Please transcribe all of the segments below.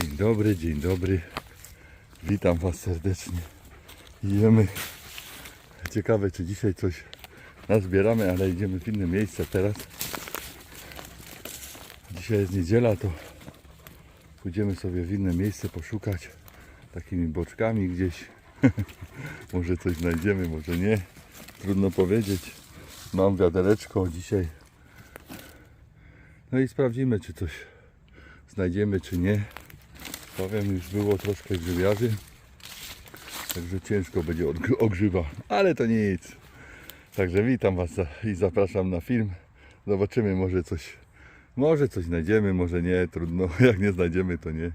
Dzień dobry, dzień dobry. Witam Was serdecznie. Jemy. Ciekawe, czy dzisiaj coś nazbieramy, ale idziemy w inne miejsce teraz. Dzisiaj jest niedziela, to pójdziemy sobie w inne miejsce poszukać takimi boczkami gdzieś. może coś znajdziemy, może nie. Trudno powiedzieć. Mam wiadereczko dzisiaj. No i sprawdzimy, czy coś znajdziemy, czy nie. Powiem, już było troszkę grzybiarzy. Także ciężko będzie od gr- o grzyba, ale to nic. Także witam Was i zapraszam na film. Zobaczymy, może coś, może coś znajdziemy, może nie, trudno. Jak nie znajdziemy, to nie.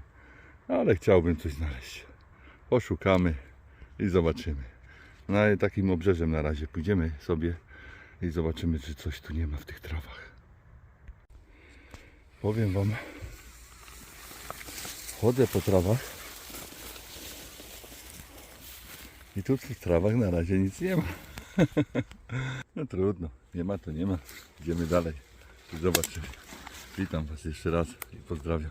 Ale chciałbym coś znaleźć. Poszukamy i zobaczymy. Na takim obrzeżem na razie pójdziemy sobie i zobaczymy, czy coś tu nie ma w tych trawach. Powiem Wam, chodzę po trawach i tu w tych trawach na razie nic nie ma. No trudno, nie ma to nie ma. Idziemy dalej zobaczymy. Witam Was jeszcze raz i pozdrawiam.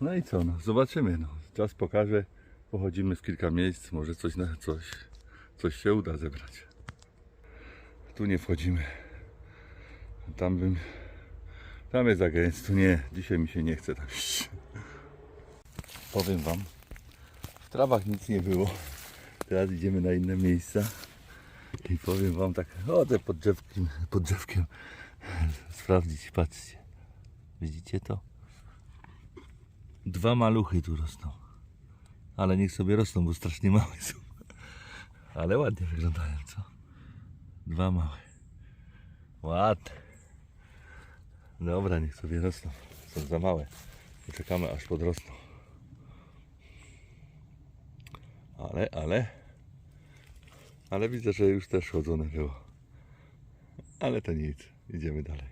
No i co, no, zobaczymy. No. Czas pokaże, pochodzimy w kilka miejsc, może coś, na, coś, coś się uda zebrać. Tu nie wchodzimy. Tam bym, tam jest za gęsto. Nie, dzisiaj mi się nie chce tam iść. Powiem Wam, w trawach nic nie było. Teraz idziemy na inne miejsca. I powiem Wam tak, chodzę pod drzewkiem, pod drzewkiem sprawdzić, patrzcie. Widzicie to? Dwa maluchy tu rosną. Ale niech sobie rosną, bo strasznie małe są. Ale ładnie wyglądają, co? Dwa małe. Ładne. Dobra, niech sobie rosną. Są za małe. Poczekamy aż podrosną. Ale, ale. Ale widzę, że już też chodzone było. Ale to nic. Idziemy dalej.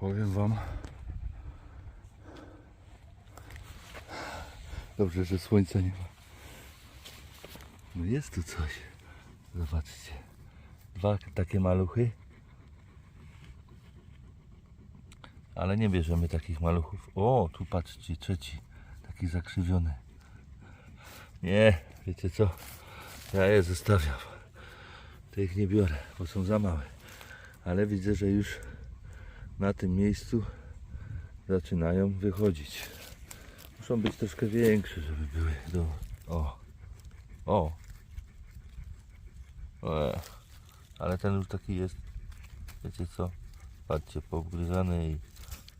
Powiem wam. Dobrze, że słońca nie ma. No jest tu coś. Zobaczcie. Dwa takie maluchy. Ale nie bierzemy takich maluchów. O, tu patrzcie, trzeci. Taki zakrzywiony. Nie, wiecie co? Ja je zostawiam. Tych nie biorę, bo są za małe. Ale widzę, że już na tym miejscu zaczynają wychodzić. Muszą być troszkę większe, żeby były do... O! O! Ale ten już taki jest, wiecie co? Patrzcie, poobgryzany i...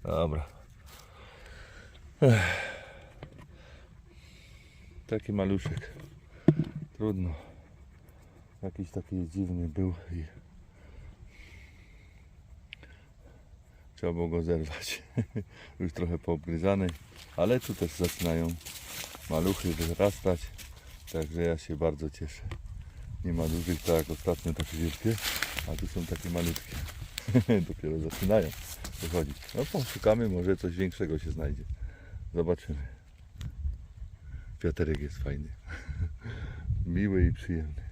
Dobra. Ech. Taki maluszek. Trudno. Jakiś taki dziwny był i trzeba było go zerwać. Już trochę poobgryzany, ale tu też zaczynają maluchy wyrastać. Także ja się bardzo cieszę. Nie ma dużych tak jak ostatnio takie wielkie, a tu są takie malutkie. Dopiero zaczynają wychodzić. No poszukamy, może coś większego się znajdzie. Zobaczymy. Wiaterek jest fajny. Miły i przyjemny.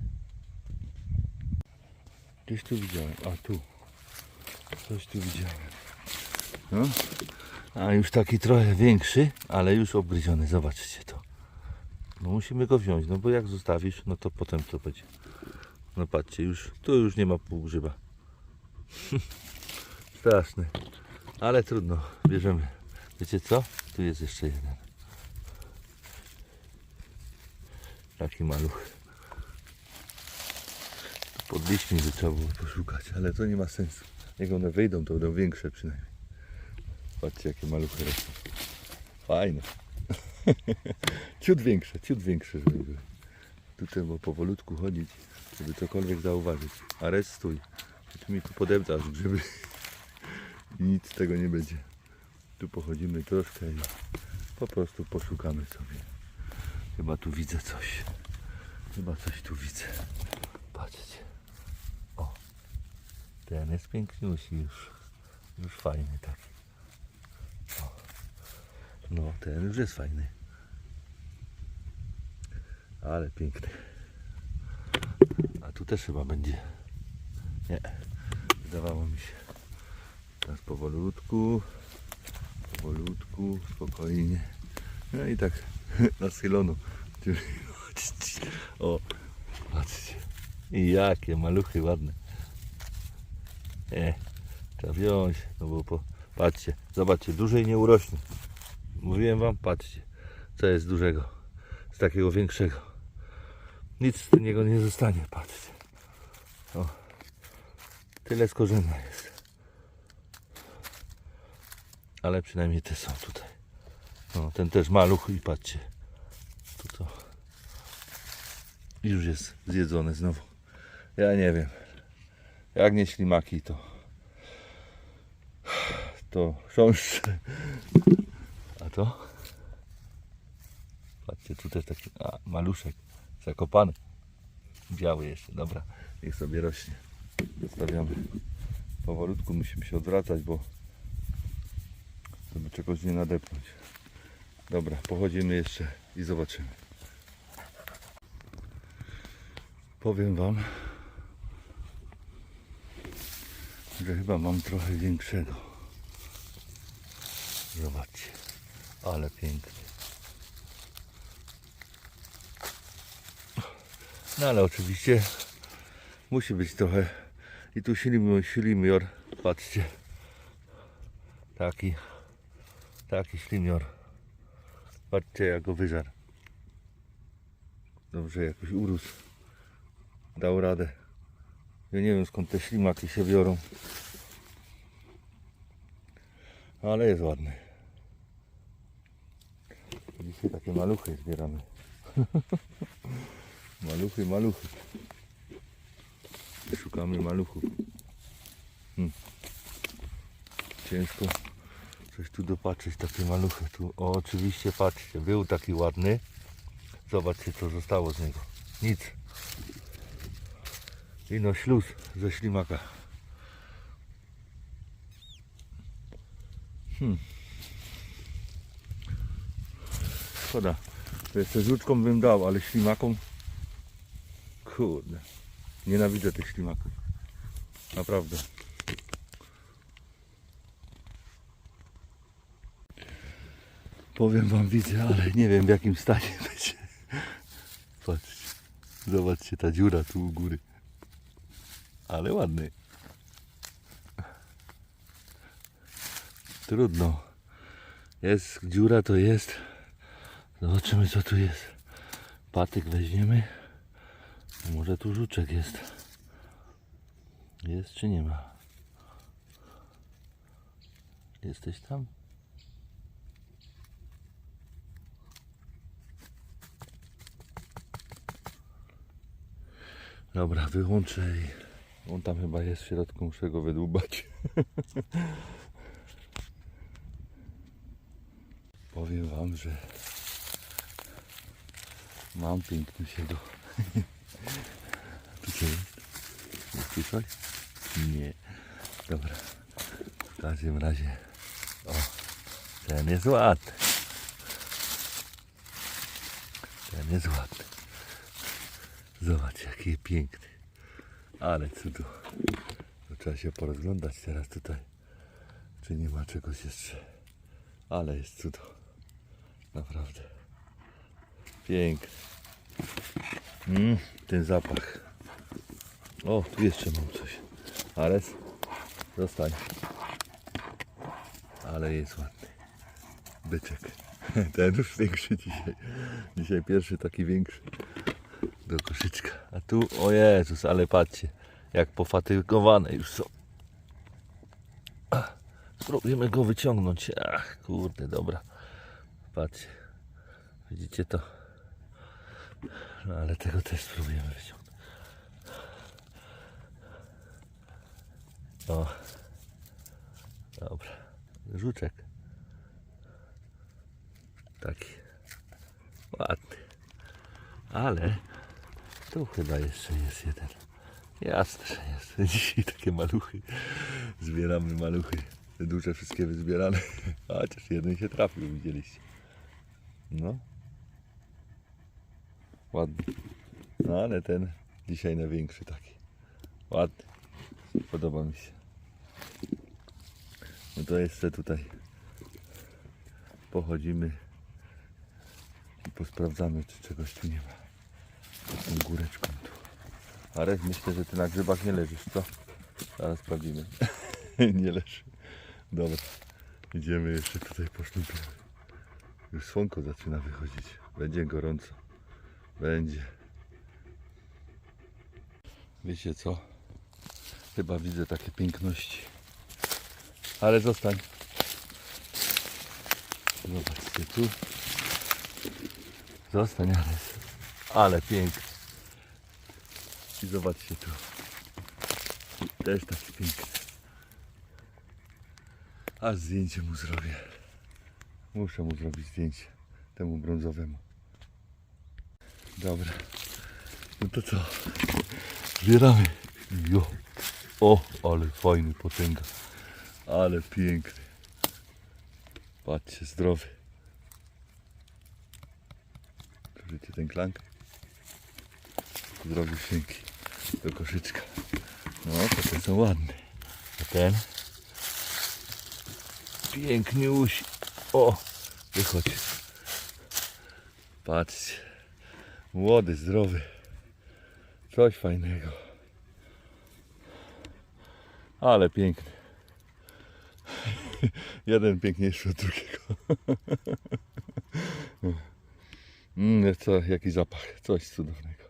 Gdzieś tu widziałem. A tu. Coś tu widziałem. No. A już taki trochę większy, ale już obgryziony. Zobaczcie to. No musimy go wziąć, no bo jak zostawisz, no to potem co będzie. No patrzcie, już tu już nie ma pół grzyba. Straszny. Ale trudno, bierzemy. Wiecie co? Tu jest jeszcze jeden. Taki maluch. Pod by trzeba było poszukać, ale to nie ma sensu. Jak one wyjdą, to będą większe przynajmniej. Patrzcie, jakie maluchy rosną. Fajne. ciut większe, ciut większe, żeby były. Tu trzeba powolutku chodzić, żeby cokolwiek zauważyć. A rest stój. Ty mi tu podeptasz grzyby. I nic z tego nie będzie. Tu pochodzimy troszkę i po prostu poszukamy sobie. Chyba tu widzę coś. Chyba coś tu widzę. Patrzcie. O. Ten jest piękniusi już. Już fajny taki. O. No, ten już jest fajny. Ale piękny. A tu też chyba będzie. Nie. Wydawało mi się. Teraz powolutku. Powolutku, spokojnie. No i tak na schylonu. O, patrzcie. I jakie maluchy ładne. E, trzeba wziąć, no bo po, patrzcie, zobaczcie, dłużej nie urośnie. Mówiłem wam, patrzcie, co jest dużego, z takiego większego. Nic z niego nie zostanie, patrzcie. O, tyle z korzenia jest. Ale przynajmniej te są tutaj. No, ten też maluch i patrzcie. Tu to już jest zjedzone znowu. Ja nie wiem. Jak nie ślimaki to to chrząszcze. A to? Patrzcie, tu też taki a, maluszek zakopany. Biały jeszcze, dobra. Niech sobie rośnie. Zostawiamy. Powolutku musimy się odwracać, bo żeby czegoś nie nadepnąć. Dobra, pochodzimy jeszcze i zobaczymy. Powiem Wam, że chyba mam trochę większego. Zobaczcie, ale pięknie. No ale oczywiście musi być trochę. I tu silimior patrzcie. Taki, taki ślimior. Patrzcie jak go wyżar. Dobrze jakoś urósł. Dał radę. Ja nie wiem skąd te ślimaki się biorą. Ale jest ładny. Dzisiaj takie maluchy zbieramy. maluchy, maluchy. Szukamy maluchów. Hmm. Ciężko coś tu dopatrzeć, takie maluchy. Tu, o, oczywiście, patrzcie, był taki ładny. Zobaczcie, co zostało z niego. Nic. I no śluz ze ślimaka. Hmm. Szkoda. To jeszcze żuczką bym dał, ale ślimakom... Kurde. Nienawidzę tych ślimaków. Naprawdę. Powiem wam widzę, ale nie wiem w jakim stanie będzie. Patrzcie. Zobaczcie ta dziura tu u góry. Ale ładny. Trudno. Jest dziura to jest. Zobaczymy co tu jest. Patyk weźmiemy. Może tu żuczek jest. Jest czy nie ma? Jesteś tam? Dobra, wyłączę i on tam chyba jest w środku, muszę go wydłubać. Powiem wam, że mam pięknego. Tu co jest? Jest tu coś? Nie. Dobra. W każdym razie. O, ten jest ładny. Ten jest ładny. Zobacz jaki piękny. Ale cudu. To trzeba się porozglądać teraz tutaj. Czy nie ma czegoś jeszcze. Ale jest cudo. Naprawdę. Piękny. Mm, ten zapach. O, tu jeszcze mam coś. Ale zostań. Ale jest ładny. Byczek. Ten już większy dzisiaj. Dzisiaj pierwszy taki większy. Do koszyczka. A tu, o Jezus, ale patrzcie. Jak pofatygowane już są. Spróbujemy go wyciągnąć. Ach, kurde, dobra. Patrzcie. Widzicie to? No ale tego też spróbujemy wyciągnąć. O. Dobra. Żuczek. Taki. Ładny. Ale tu chyba jeszcze jest jeden. Jasne, że jest. Dzisiaj takie maluchy. Zbieramy maluchy. Te duże wszystkie wyzbierane. Chociaż jeden się trafił, widzieliście. No. Ładny. No ale ten dzisiaj największy taki. Ładny. Podoba mi się. No to jeszcze tutaj pochodzimy i posprawdzamy, czy czegoś tu nie ma. Tą góreczką tu. Ale myślę, że ty na grzybach nie leżysz, co? Zaraz sprawdzimy. nie leży. Dobra. Idziemy jeszcze tutaj po. Już słonko zaczyna wychodzić. Będzie gorąco. Będzie. Wiecie co? Chyba widzę takie piękności. Ale zostań. Zobaczcie tu. Zostań, ale, ale piękny. I zobaczcie tu. Też taki piękny. A zdjęcie mu zrobię. Muszę mu zrobić zdjęcie. Temu brązowemu. Dobra. No to co? Zbieramy. Jo. O, ale fajny potęga. Ale piękny. Patrzcie, zdrowy. Widzicie ten klank? Zdrowy świnki. Do koszyczka. No, to te są ładne. A ten? Piękniuś. O, wychodź. Patrzcie. Młody, zdrowy. Coś fajnego. Ale piękny. Jeden piękniejszy od drugiego. Mm, co, jaki zapach. Coś cudownego.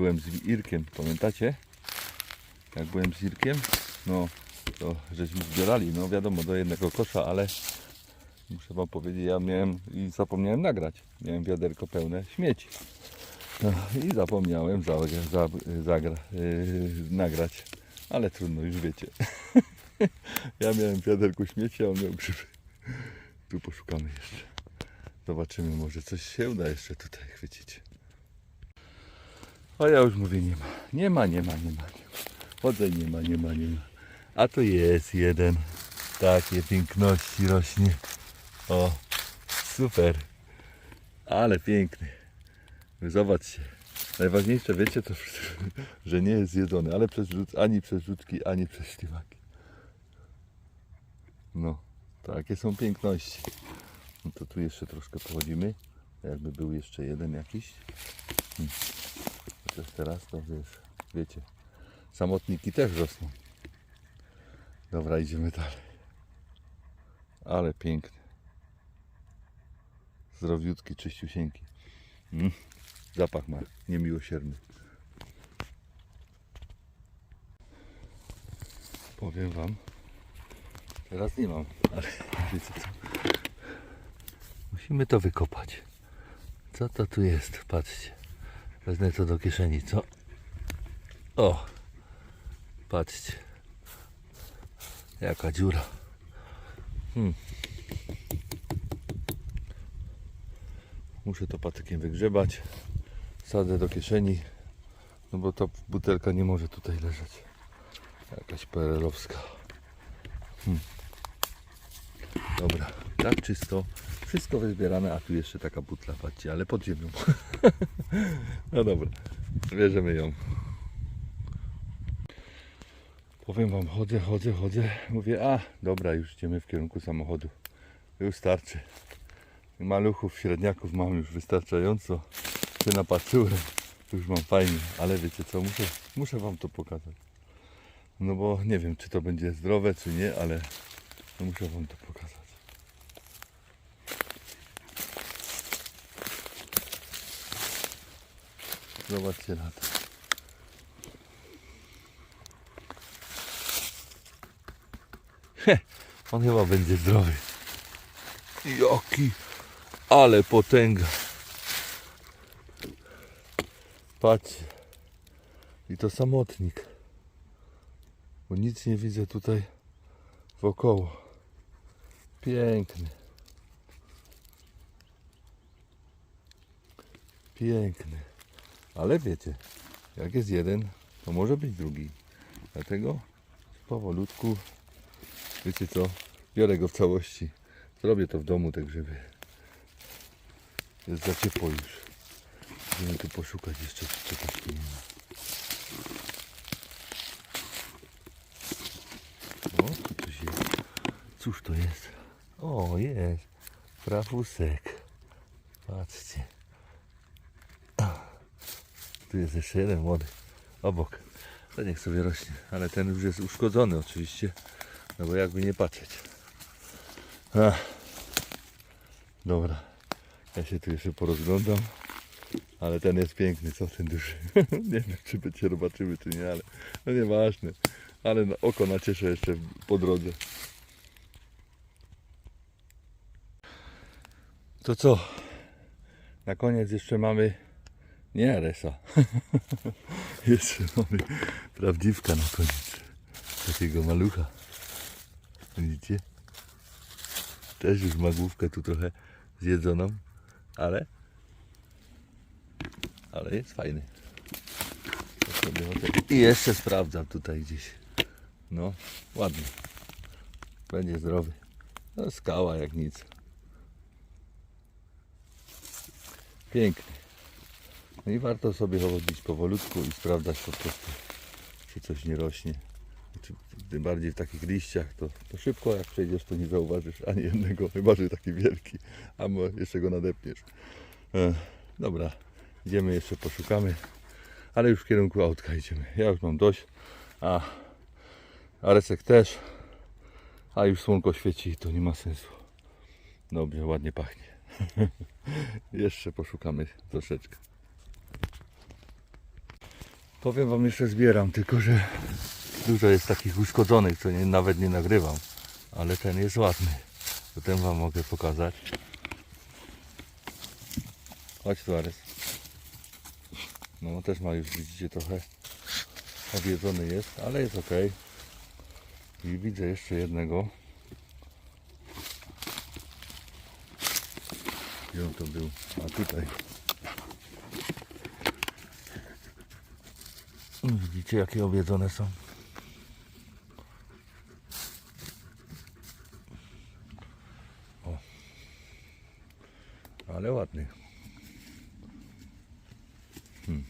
Byłem z Irkiem, pamiętacie? Jak byłem z Irkiem, no to żeśmy zbierali, no wiadomo, do jednego kosza, ale muszę wam powiedzieć, ja miałem i zapomniałem nagrać. Miałem wiaderko pełne śmieci. No, I zapomniałem zagra, za, zagra, yy, nagrać, ale trudno, już wiecie. ja miałem wiaderko śmieci, a on miał grzyby. Tu poszukamy jeszcze. Zobaczymy, może coś się uda jeszcze tutaj chwycić. A ja już mówię, nie ma. Nie ma, nie ma, nie ma. Chodzę, nie ma, nie ma, nie ma. A tu jest jeden. Takie piękności rośnie. O, super. Ale piękny. Zobaczcie. Najważniejsze, wiecie, to, że nie jest zjedzony, ale przez ani przez rzutki, ani przez ślimaki. No, takie są piękności. No to tu jeszcze troszkę pochodzimy. Jakby był jeszcze jeden jakiś. Hmm. Chociaż teraz to wiesz, wiecie, samotniki też rosną. Dobra, idziemy dalej. Ale piękny. Zdrowiutki, czyściusieńki. Mm. Zapach ma niemiłosierny. Powiem wam, teraz nie mam, ale wiecie co? Musimy to wykopać. Co to tu jest? Patrzcie. Wezmę to do kieszeni, co? O! Patrzcie. Jaka dziura. Hmm. Muszę to patykiem wygrzebać. Sadzę do kieszeni. No bo ta butelka nie może tutaj leżeć. Jakaś perelowska. Hmm. Dobra, tak czysto. Wszystko wyzbierane, a tu jeszcze taka butla, patrzcie, ale pod ziemią. no dobra, bierzemy ją. Powiem wam, chodzę, chodzę, chodzę. Mówię, a dobra, już idziemy w kierunku samochodu. Już starczy. Maluchów, średniaków mam już wystarczająco. Się napatrzyłem. Już mam fajnie, ale wiecie co, muszę, muszę wam to pokazać. No bo nie wiem, czy to będzie zdrowe, czy nie, ale muszę wam to pokazać. Zobaczcie na to. He, on chyba będzie zdrowy. Jaki, ale potęga. Patrzcie. I to samotnik. Bo nic nie widzę tutaj wokoło. Piękny. Piękny. Ale wiecie, jak jest jeden, to może być drugi. Dlatego powolutku, wiecie co, biorę go w całości. Zrobię to w domu, te grzyby. Jest za ciepło już. Będziemy tu poszukać jeszcze, czegoś nie ma. O, tu jest. Cóż to jest? O, jest. Prawusek. Patrzcie. Tu jest jeszcze jeden młody. Obok. To niech sobie rośnie. Ale ten już jest uszkodzony oczywiście. No bo jakby nie patrzeć. Ach. Dobra. Ja się tu jeszcze porozglądam. Ale ten jest piękny, co ten duży. nie wiem, czy będzie zobaczymy, czy nie, ale no nieważne. Ale oko nacieszę jeszcze po drodze. To co? Na koniec jeszcze mamy nie resa. jeszcze mamy prawdziwka na koniec. Takiego malucha. Widzicie? Też już ma główkę tu trochę zjedzoną, ale ale jest fajny. I jeszcze sprawdzam tutaj gdzieś. No, ładny. Będzie zdrowy. No, skała jak nic. Piękny. No i warto sobie chodzić powolutku i sprawdzać po prostu, czy coś nie rośnie. Czy, tym bardziej w takich liściach, to, to szybko jak przejdziesz, to nie zauważysz ani jednego, chyba że taki wielki, a jeszcze go nadepniesz. E, dobra, idziemy jeszcze poszukamy, ale już w kierunku autka idziemy. Ja już mam dość, a Aresek też, a już słonko świeci i to nie ma sensu. Dobrze, ładnie pachnie. jeszcze poszukamy troszeczkę. Powiem wam jeszcze zbieram, tylko że dużo jest takich uszkodzonych, co nie, nawet nie nagrywam. Ale ten jest ładny. To ten wam mogę pokazać. Chodź tu Ares. No też ma już widzicie trochę odjedzony jest, ale jest ok. I widzę jeszcze jednego. Gdzie on to był? A tutaj. Widzicie jakie objedzone są? O. Ale ładny. Hmm.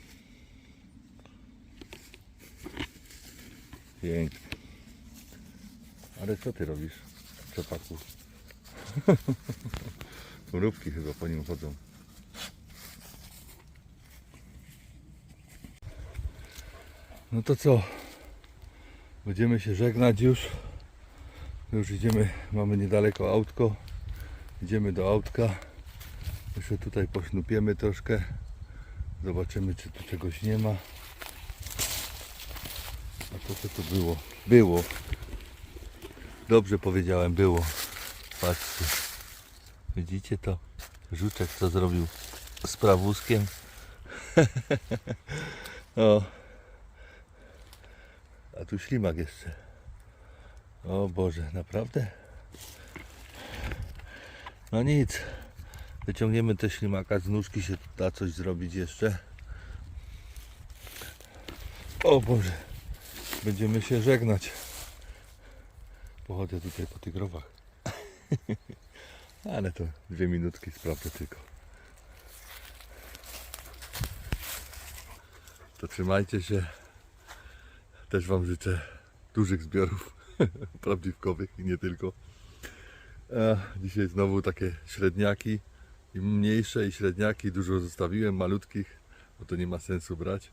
Piękny. Ale co ty robisz, czepaku? Mrówki chyba po nim chodzą. No to co? Będziemy się żegnać już. Już idziemy, mamy niedaleko autko. Idziemy do autka. Jeszcze tutaj pośnupiemy troszkę. Zobaczymy czy tu czegoś nie ma. A to co to było? Było. Dobrze powiedziałem, było. Patrzcie. Widzicie to? Żuczek co zrobił z prawuskiem. o. A tu ślimak jeszcze. O Boże, naprawdę? No nic. Wyciągniemy te ślimaka z nóżki, się da coś zrobić jeszcze. O Boże. Będziemy się żegnać. Pochodzę tutaj po tych growach. Ale to dwie minutki sprawdzę tylko. To trzymajcie się. Też Wam życzę dużych zbiorów prawdziwkowych i nie tylko. A dzisiaj znowu takie średniaki i mniejsze i średniaki. Dużo zostawiłem malutkich, bo to nie ma sensu brać.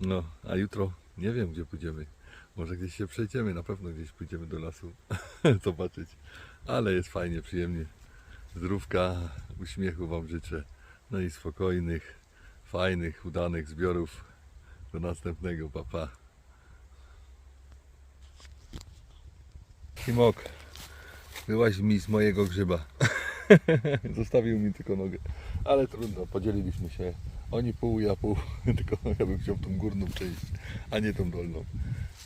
No, a jutro nie wiem gdzie pójdziemy. Może gdzieś się przejdziemy, na pewno gdzieś pójdziemy do lasu zobaczyć. Ale jest fajnie, przyjemnie. Zdrówka, uśmiechu Wam życzę. No i spokojnych, fajnych, udanych zbiorów. Do następnego, papa. Pa. Simok, byłaś mi z mojego grzyba. Zostawił mi tylko nogę. Ale trudno, podzieliliśmy się. Oni pół, ja pół. Tylko ja bym chciał tą górną część, a nie tą dolną.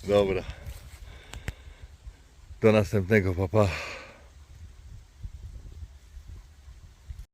Dobra. Do następnego, papa. Pa.